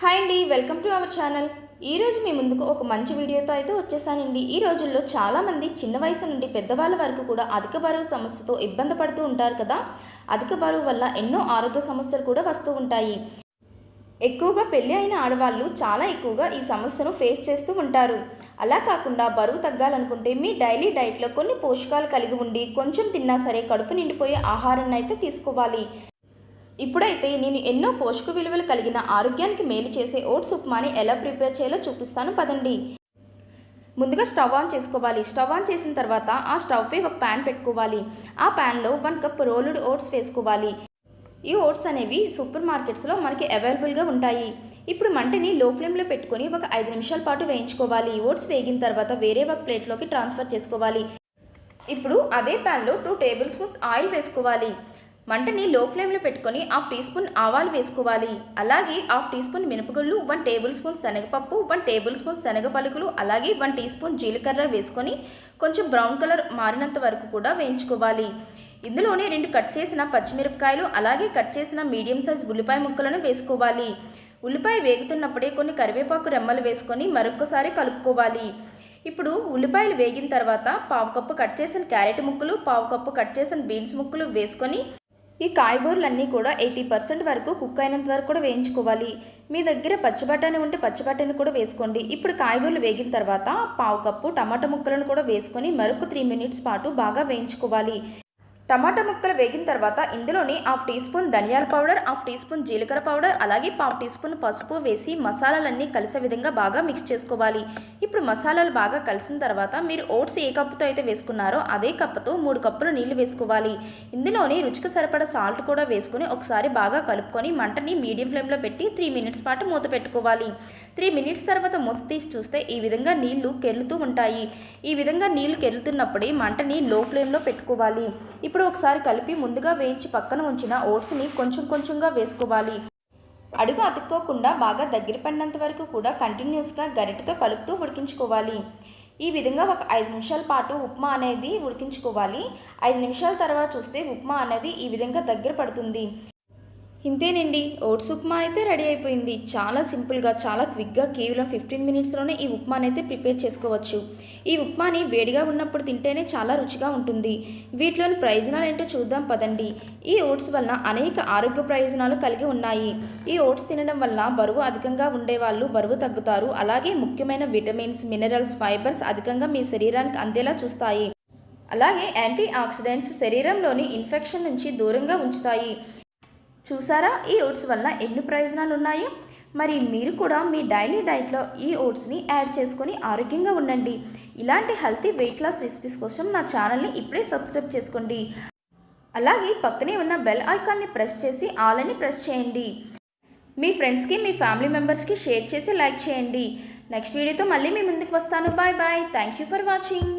Hi అండి welcome to our channel. ఈరోజు మీ ముందుకు ఒక మంచి వీడియోతో అయితే వచ్చేసానండి. ఈ రోజుల్లో చాలామంది చిన్న వయసు నుండి పెద్దవాళ్ళ వరకు కూడా అధిక బరువు సమస్యతో ఇబ్బంది పడుతూ ఉంటారు కదా. అధిక బరువు వల్ల ఎన్నో ఆరోగ్య సమస్యలు కూడా వస్తూ ఉంటాయి. ఎక్కువగా పెళ్ళి అయిన ఆడవాళ్ళు చాలా ఎక్కువగా ఈ సమస్యను ఫేస్ చేస్తూ ఉంటారు. అలా కాకుండా బరువు తగ్గాలనుకుంటే మీ డైలీ డైట్లో కొన్ని పోషకాలు కలిగి ఉండి కొంచెం తిన్నా సరే కడుపు నిండిపోయే ఆహారాన్ని అయితే తీసుకోవాలి. ఇప్పుడైతే నేను ఎన్నో పోషక విలువలు కలిగిన ఆరోగ్యానికి మేలు చేసే ఓట్స్ ఉప్మాని ఎలా ప్రిపేర్ చేయాలో చూపిస్తాను. పదండి. ముందుగా స్టవ్ ఆన్ చేసుకోవాలి. స్టవ్ ఆన్ చేసిన తర్వాత ఆ స్టవ్పై ఒక ప్యాన్ పెట్టుకోవాలి. ఆ ప్యాన్లో వన్ కప్ రోల్డ్ ఓట్స్ వేసుకోవాలి. ఈ ఓట్స్ అనేవి సూపర్ మార్కెట్స్లో మనకి అవైలబుల్గా ఉంటాయి. ఇప్పుడు మంటని లో ఫ్లేమ్లో పెట్టుకొని ఒక ఐదు నిమిషాల పాటు వేయించుకోవాలి. ఓట్స్ వేగిన తర్వాత వేరే ఒక ప్లేట్లోకి ట్రాన్స్ఫర్ చేసుకోవాలి. ఇప్పుడు అదే ప్యాన్లో టూ టేబుల్ స్పూన్స్ ఆయిల్ వేసుకోవాలి. మంటని లో ఫ్లేమ్లో పెట్టుకొని హాఫ్ టీ స్పూన్ ఆవాలు వేసుకోవాలి. అలాగే హాఫ్ టీ స్పూన్ మినపగుళ్ళు వన్ టేబుల్ స్పూన్ శనగపప్పు వన్ టేబుల్ స్పూన్ శనగ పలుకులు అలాగే వన్ టీ స్పూన్ జీలకర్ర వేసుకొని కొంచెం బ్రౌన్ కలర్ మారినంత వరకు కూడా వేయించుకోవాలి. ఇందులోనే రెండు కట్ చేసిన పచ్చిమిరపకాయలు అలాగే కట్ చేసిన మీడియం సైజ్ ఉల్లిపాయ ముక్కలను వేసుకోవాలి. ఉల్లిపాయ వేగుతున్నప్పుడే కొన్ని కరివేపాకు రెమ్మలు వేసుకొని మరొకసారి కలుపుకోవాలి. ఇప్పుడు ఉల్లిపాయలు వేగిన తర్వాత పావు కప్పు కట్ చేసిన క్యారెట్ ముక్కలు పావు కప్పు కట్ చేసిన బీన్స్ ముక్కలు వేసుకొని ఈ కాయగూరలన్నీ కూడా ఎయిటీ పర్సెంట్ వరకు కుక్ అయినంత వరకు కూడా వేయించుకోవాలి. మీ దగ్గర పచ్చిబటాని ఉంటే పచ్చిబటాని కూడా వేసుకోండి. ఇప్పుడు కాయగూరలు వేగిన తర్వాత పావు కప్పు టమాటా ముక్కలను కూడా వేసుకొని మరొక త్రీ మినిట్స్ పాటు బాగా వేయించుకోవాలి. టమాటా ముక్కలు వేగిన తర్వాత ఇందులోని హాఫ్ టీ స్పూన్ ధనియాల పౌడర్ హాఫ్ టీ స్పూన్ జీలకర్ర పౌడర్ అలాగే పావు టీ స్పూన్ పసుపు వేసి మసాలాలన్నీ కలిసే విధంగా బాగా మిక్స్ చేసుకోవాలి. ఇప్పుడు మసాలాలు బాగా కలిసిన తర్వాత మీరు ఓట్స్ ఏ కప్పుతో అయితే వేసుకున్నారో అదే కప్పుతో మూడు కప్పులు నీళ్ళు వేసుకోవాలి. ఇందులోని రుచికి సరిపడా సాల్ట్ కూడా వేసుకొని ఒకసారి బాగా కలుపుకొని మంటని మీడియం ఫ్లేమ్లో పెట్టి త్రీ మినిట్స్ పాటు మూత పెట్టుకోవాలి. త్రీ మినిట్స్ తర్వాత మూత తీసి చూస్తే ఈ విధంగా నీళ్ళు కెరులుతూ ఉంటాయి. ఈ విధంగా నీళ్ళు కెరులుతున్నప్పుడే మంటని లో ఫ్లేమ్లో పెట్టుకోవాలి. ఇప్పుడు ఒకసారి కలిపి ముందుగా వేయించి పక్కన ఉంచిన ఓట్స్ని కొంచెం కొంచెంగా వేసుకోవాలి. అడుగు అతుక్కోకుండా బాగా దగ్గర పడినంత వరకు కూడా కంటిన్యూస్గా గరిటతో కలుపుతూ ఉడికించుకోవాలి. ఈ విధంగా ఒక ఐదు నిమిషాల పాటు ఉప్మా అనేది ఉడికించుకోవాలి. ఐదు నిమిషాల తర్వాత చూస్తే ఉప్మా అనేది ఈ విధంగా దగ్గర పడుతుంది. ఇంతేనండి. ఓట్స్ ఉప్మా అయితే రెడీ అయిపోయింది. చాలా సింపుల్గా చాలా క్విక్గా కేవలం ఫిఫ్టీన్ మినిట్స్లోనే ఈ ఉప్మాని అయితే ప్రిపేర్ చేసుకోవచ్చు. ఈ ఉప్మాని వేడిగా ఉన్నప్పుడు తింటేనే చాలా రుచిగా ఉంటుంది. వీటిలోని ప్రయోజనాలు ఏంటో చూద్దాం పదండి. ఈ ఓట్స్ వలన అనేక ఆరోగ్య ప్రయోజనాలు కలిగి ఉన్నాయి. ఈ ఓట్స్ తినడం వల్ల బరువు అధికంగా ఉండేవాళ్ళు బరువు తగ్గుతారు. అలాగే ముఖ్యమైన విటమిన్స్ మినరల్స్ ఫైబర్స్ అధికంగా మీ శరీరానికి అందేలా చూస్తాయి. అలాగే యాంటీ ఆక్సిడెంట్స్ శరీరంలోని ఇన్ఫెక్షన్ నుంచి దూరంగా ఉంచుతాయి. చూసారా? ఈ ఓట్స్ వల్ల ఎన్ని ప్రయోజనాలు ఉన్నాయో మరి మీరు కూడా మీ డైలీ డైట్లో ఈ ఓట్స్ని యాడ్ చేసుకొని ఆరోగ్యంగా ఉండండి. ఇలాంటి హెల్తీ వెయిట్ లాస్ రెసిపీస్ కోసం నా ఛానల్ని ఇప్పుడే సబ్స్క్రైబ్ చేసుకోండి. అలాగే పక్కనే ఉన్న బెల్ ఐకాన్ని ప్రెస్ చేసి ఆల్ అని ప్రెస్ చేయండి. మీ ఫ్రెండ్స్కి మీ ఫ్యామిలీ మెంబర్స్కి షేర్ చేసి లైక్ చేయండి. నెక్స్ట్ వీడియోతో మళ్ళీ మీ ముందుకు వస్తాను. Bye bye. Thank you for watching.